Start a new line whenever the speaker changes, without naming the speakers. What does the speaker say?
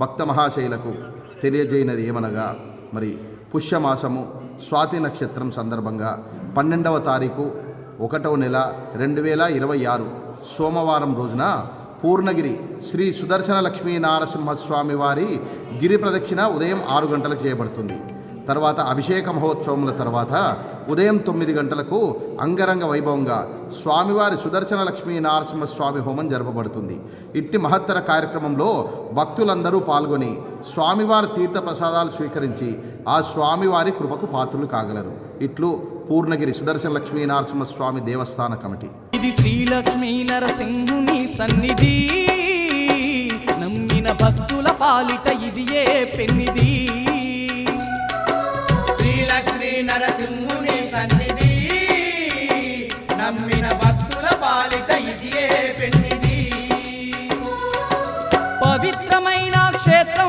భక్త మహాశైలకు తెలియజేయనది ఏమనగా మరి పుష్యమాసము స్వాతి నక్షత్రం సందర్భంగా పన్నెండవ తారీఖు ఒకటవ నెల రెండు వేల ఇరవై ఆరు సోమవారం రోజున పూర్ణగిరి శ్రీ సుదర్శన లక్ష్మీ నారసింహస్వామి వారి గిరి ప్రదక్షిణ ఉదయం ఆరు గంటలకు చేయబడుతుంది. తర్వాత అభిషేక మహోత్సవముల తర్వాత ఉదయం తొమ్మిది గంటలకు అంగరంగ వైభవంగా స్వామివారి సుదర్శన లక్ష్మీ నరసింహస్వామి హోమం జరపబడుతుంది. ఇట్టి మహత్తర కార్యక్రమంలో భక్తులందరూ పాల్గొని స్వామివారి తీర్థ ప్రసాదాలు స్వీకరించి ఆ స్వామివారి కృపకు పాత్రులు కాగలరు. ఇట్లు పూర్ణగిరి సుదర్శన లక్ష్మీ నరసింహస్వామి దేవస్థాన కమిటీ.
ఇది శ్రీలక్ష్మీ నరసింహుని సన్నిధి. నమ్మిన భక్తుల పాలిట ఇది ఏ పెన్నిది
నమ్మిన భక్తుల పాలిట ఇదియే పెన్నిది.
పవిత్రమైన క్షేత్రం